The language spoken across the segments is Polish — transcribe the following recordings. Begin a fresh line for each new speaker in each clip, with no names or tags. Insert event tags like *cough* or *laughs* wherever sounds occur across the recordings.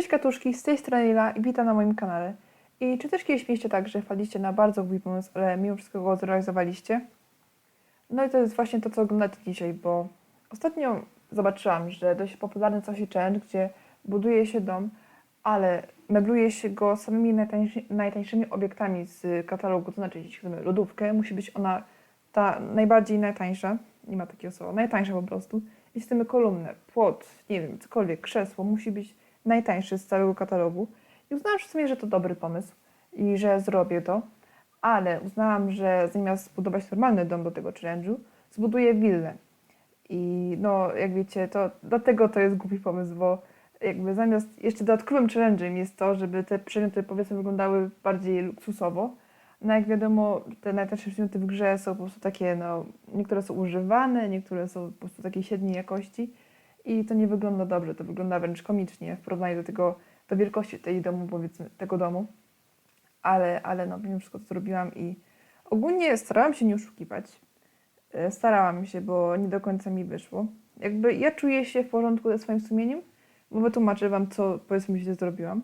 Cześć katuszki, z tej strony Lila i witam na moim kanale. I czy też kiedyś mieliście tak, że wpadliście na bardzo głupi pomysł, ale mimo wszystko go zrealizowaliście? No i to jest właśnie to, co oglądacie dzisiaj, bo ostatnio zobaczyłam, że dość popularny coś challenge, gdzie buduje się dom, ale mebluje się go samymi najtańszy, najtańszymi obiektami z katalogu, to znaczy jeśli chcemy lodówkę, musi być ona ta najbardziej najtańsza, nie ma takiego słowa, najtańsza po prostu. Jeśli chcemy kolumnę, płot, nie wiem, cokolwiek, krzesło, musi być najtańszy z całego katalogu. I uznałam w sumie, że to dobry pomysł i że zrobię to, ale uznałam, że zamiast zbudować normalny dom do tego challenge'u, zbuduję willę. I no, jak wiecie, to dlatego to jest głupi pomysł, bo jakby zamiast jeszcze dodatkowym challenge'em jest to, żeby te przedmioty powiedzmy wyglądały bardziej luksusowo. No jak wiadomo, te najtańsze przedmioty w grze są po prostu takie, no, niektóre są używane, niektóre są po prostu takiej średniej jakości i to nie wygląda dobrze, to wygląda wręcz komicznie w porównaniu do tego, do wielkości tej domu, powiedzmy, tego domu. Ale, ale no, mimo wszystko to zrobiłam i ogólnie starałam się nie oszukiwać. E, Starałam się, bo nie do końca mi wyszło. Jakby ja czuję się w porządku ze swoim sumieniem, bo wytłumaczę wam, co powiedzmy źle zrobiłam.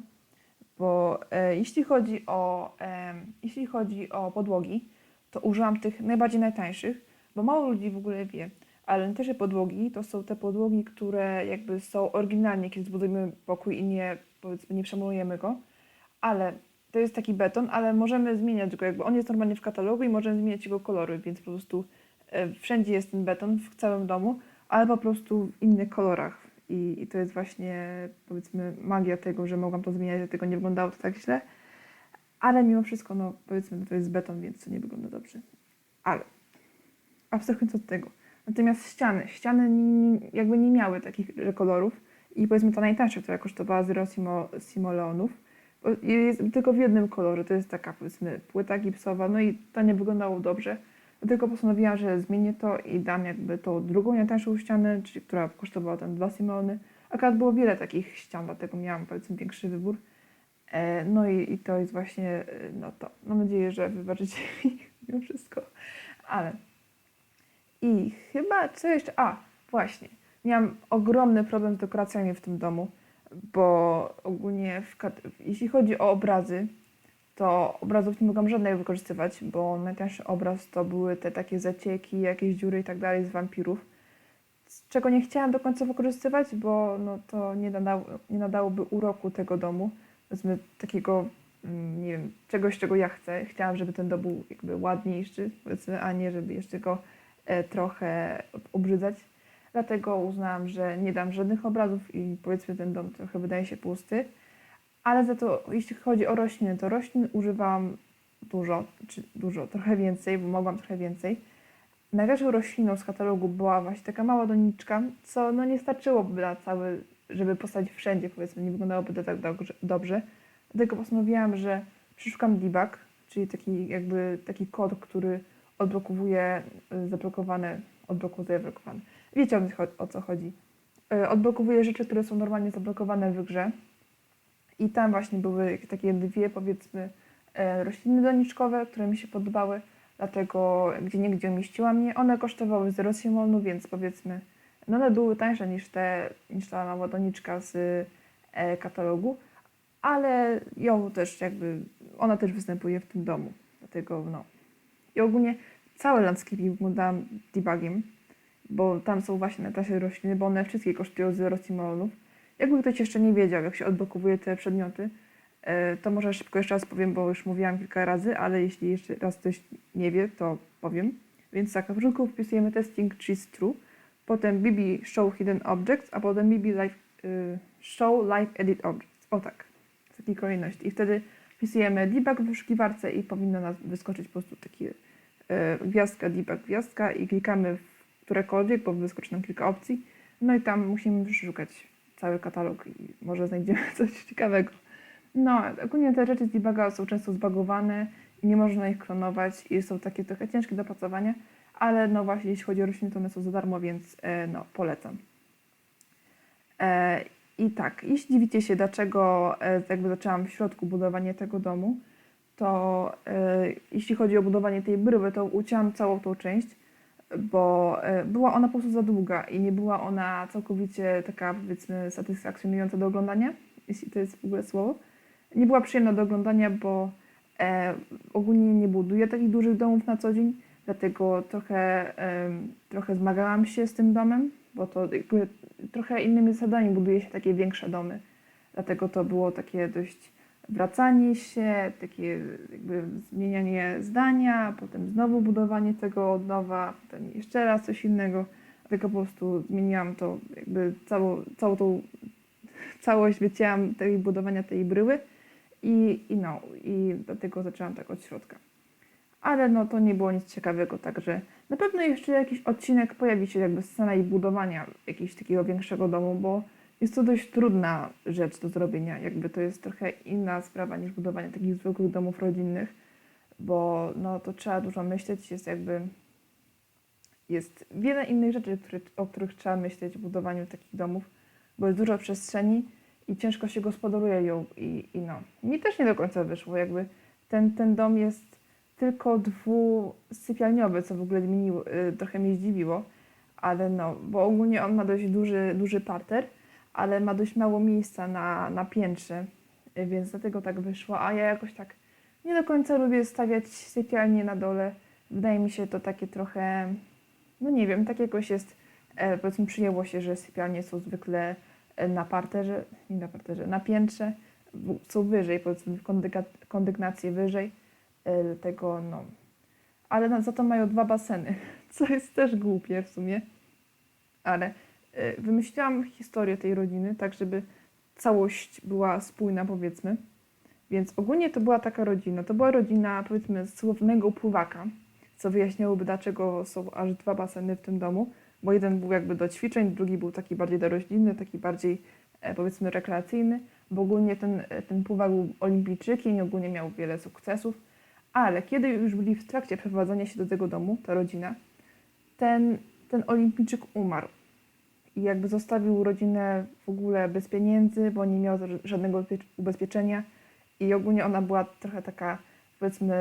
Bo e, jeśli chodzi o e, jeśli chodzi o podłogi, to użyłam tych najbardziej najtańszych, bo mało ludzi w ogóle wie, ale najtańsze podłogi to są te podłogi, które jakby są oryginalnie, kiedy zbudujemy pokój i nie, powiedzmy, nie przemalujemy go, ale to jest taki beton, ale możemy zmieniać go, jakby on jest normalnie w katalogu i możemy zmieniać jego kolory, więc po prostu e, wszędzie jest ten beton w całym domu, ale po prostu w innych kolorach. I, I to jest właśnie, powiedzmy, magia tego, że mogłam to zmieniać, że tego nie wyglądało to tak źle. Ale mimo wszystko, no powiedzmy, to jest beton, więc to nie wygląda dobrze. Ale abstrahując od tego. Natomiast ściany, ściany jakby nie miały takich kolorów i powiedzmy ta najtańsza, która kosztowała 0 simo, simoleonów, jest tylko w jednym kolorze, to jest taka powiedzmy płyta gipsowa, no i to nie wyglądało dobrze. Dlatego postanowiłam, że zmienię to i dam jakby tą drugą najtańszą ścianę, czyli która kosztowała tam 2 simoleony. Akurat było wiele takich ścian, dlatego miałam powiedzmy większy wybór. E, no i, i to jest właśnie e, no to. Mam nadzieję, że wybaczycie *laughs* mi mimo wszystko. Ale i chyba co jeszcze? A, właśnie. Miałam ogromny problem z dekoracjami w tym domu, bo ogólnie jeśli chodzi o obrazy, to obrazów nie mogłam żadnej wykorzystywać, bo najtańszy obraz to były te takie zacieki, jakieś dziury i tak dalej z wampirów, czego nie chciałam do końca wykorzystywać, bo no, to nie, nadało, nie nadałoby uroku tego domu, powiedzmy takiego, mm, nie wiem, czegoś, czego ja chcę. Chciałam, żeby ten dom był jakby ładniejszy, a nie żeby jeszcze go trochę obrzydzać. Dlatego uznałam, że nie dam żadnych obrazów i powiedzmy ten dom trochę wydaje się pusty. Ale za to, jeśli chodzi o rośliny, to roślin używałam dużo, czy dużo, trochę więcej, bo mogłam trochę więcej. Najlepszą rośliną z katalogu była właśnie taka mała doniczka, co no nie starczyłoby na cały, żeby postawić wszędzie, powiedzmy, nie wyglądałoby to tak dobrze-. Dlatego postanowiłam, że przeszukam debug, czyli taki jakby taki kod, który odblokowuje y, zablokowane, odblokowuje zablokowane. Wiecie o, co chodzi. Y, Odblokowuje rzeczy, które są normalnie zablokowane w grze. I tam właśnie były takie dwie, powiedzmy, e, rośliny doniczkowe, które mi się podobały, dlatego gdzie niegdzie umieściłam je. One kosztowały 0 simonu, więc powiedzmy, no one były tańsze niż, te, niż ta mała doniczka z e, katalogu, ale ją też jakby, ona też występuje w tym domu, dlatego no. I ogólnie cały landscaping wyglądałam debugiem, bo tam są właśnie najtańsze rośliny, bo one wszystkie kosztują 0 simolonów. Jakby ktoś jeszcze nie wiedział, jak się odblokowuje te przedmioty, e, to może szybko jeszcze raz powiem, bo już mówiłam kilka razy, ale jeśli jeszcze raz ktoś nie wie, to powiem. Więc tak, na początku wpisujemy testing cheese true, potem bb show hidden objects, a potem bb live, y, show live edit objects. O tak, w takiej kolejności. I wtedy wpisujemy debug w wyszukiwarce i powinno nas wyskoczyć po prostu takie e, gwiazdka, debug, gwiazdka i klikamy w którekolwiek, bo wyskoczy nam kilka opcji. No i tam musimy przeszukać cały katalog i może znajdziemy *laughs* coś ciekawego. No, ogólnie te rzeczy z debuga są często zbagowane i nie można ich klonować i są takie trochę ciężkie do opracowania, ale no właśnie jeśli chodzi o rośliny, to one są za darmo, więc e, no, polecam. I tak, jeśli dziwicie się, dlaczego e, jakby zaczęłam w środku budowanie tego domu, to e, jeśli chodzi o budowanie tej bryły, to ucięłam całą tą część, bo e, była ona po prostu za długa i nie była ona całkowicie taka, powiedzmy, satysfakcjonująca do oglądania. jeśli to jest w ogóle słowo. Nie była przyjemna do oglądania, bo ogólnie nie buduję takich dużych domów na co dzień, dlatego trochę, trochę zmagałam się z tym domem, bo to jakby trochę innymi zasadami buduje się takie większe domy. Dlatego to było takie dość wracanie się, takie jakby zmienianie zdania, potem znowu budowanie tego od nowa, potem jeszcze raz coś innego. Dlatego po prostu zmieniłam to, jakby całą, całą tą *laughs* całość wycięłam tej budowania tej bryły i, i no, i dlatego zaczęłam tak od środka. Ale no to nie było nic ciekawego, także na pewno jeszcze jakiś odcinek pojawi się jakby scena i budowania jakiegoś takiego większego domu, bo jest to dość trudna rzecz do zrobienia. Jakby to jest trochę inna sprawa niż budowanie takich zwykłych domów rodzinnych, bo no to trzeba dużo myśleć, jest jakby jest wiele innych rzeczy, o których trzeba myśleć w budowaniu takich domów, bo jest dużo przestrzeni i ciężko się gospodaruje ją i, i no. Mi też nie do końca wyszło, jakby ten, ten dom jest tylko dwusypialniowy, co w ogóle zmieniło, y, trochę mnie zdziwiło, ale no, bo ogólnie on ma dość duży, duży parter, ale ma dość mało miejsca na, na piętrze, y, więc dlatego tak wyszło, a ja jakoś tak nie do końca lubię stawiać sypialnie na dole. Wydaje mi się to takie trochę, no nie wiem, tak jakoś jest, e, powiedzmy przyjęło się, że sypialnie są zwykle e, na parterze, nie na parterze, na piętrze, w- są wyżej, powiedzmy kondyga- kondygnacje wyżej, e, dlatego no. Ale za to mają dwa baseny, *laughs* co jest też głupie w sumie. Ale e, wymyśliłam historię tej rodziny, tak żeby całość była spójna, powiedzmy. Więc ogólnie to była taka rodzina. To była rodzina, powiedzmy, słownego pływaka, co wyjaśniałoby, dlaczego są aż dwa baseny w tym domu, bo jeden był jakby do ćwiczeń, drugi był taki bardziej do roślinny, taki bardziej, e, powiedzmy, rekreacyjny, bo ogólnie ten, ten pływak był olimpijczykiem i ogólnie miał wiele sukcesów, ale kiedy już byli w trakcie przeprowadzania się do tego domu, ta rodzina, ten, ten olimpijczyk umarł. I jakby zostawił rodzinę w ogóle bez pieniędzy, bo nie miał ża- żadnego ubezpie- ubezpieczenia. I ogólnie ona była trochę taka, powiedzmy,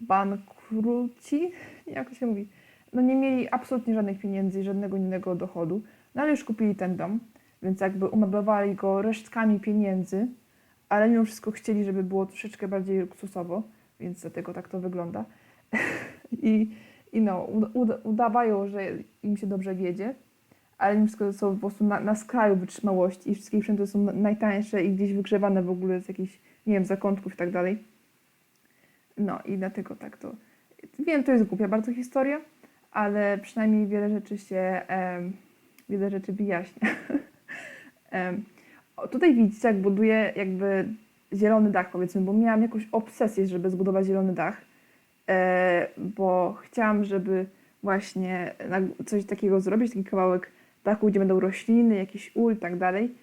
bankruci, *laughs* jak to się mówi. No nie mieli absolutnie żadnych pieniędzy, żadnego innego dochodu, no ale już kupili ten dom, więc jakby umeblowali go resztkami pieniędzy, ale mimo wszystko chcieli, żeby było troszeczkę bardziej luksusowo, więc dlatego tak to wygląda. *laughs* I, i no, uda, uda, udawają, że im się dobrze wiedzie, ale mimo wszystko są po prostu na, na skraju wytrzymałości i wszystkie sprzęty są na- najtańsze i gdzieś wygrzewane w ogóle z jakichś, nie wiem, zakątków i tak dalej. No i dlatego tak to. Wiem, to jest głupia bardzo historia, ale przynajmniej wiele rzeczy się, em, wiele rzeczy wyjaśnia. *laughs* Em, tutaj widzicie, jak buduję jakby zielony dach, powiedzmy, bo miałam jakąś obsesję, żeby zbudować zielony dach, e, bo chciałam, żeby właśnie coś takiego zrobić, taki kawałek dachu, gdzie będą rośliny, jakiś ul i tak dalej.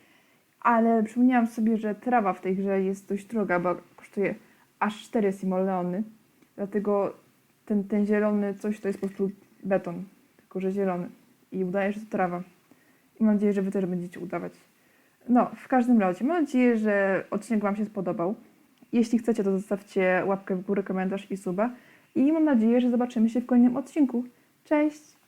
Ale przypomniałam sobie, że trawa w tej grze jest dość droga, bo kosztuje aż 4 simoleony. Dlatego ten, ten zielony coś to jest po prostu beton, tylko że zielony. I udaje, że to trawa. I mam nadzieję, że Wy też będziecie udawać. No, w każdym razie, mam nadzieję, że odcinek Wam się spodobał. Jeśli chcecie, to zostawcie łapkę w górę, komentarz i suba. I mam nadzieję, że zobaczymy się w kolejnym odcinku. Cześć!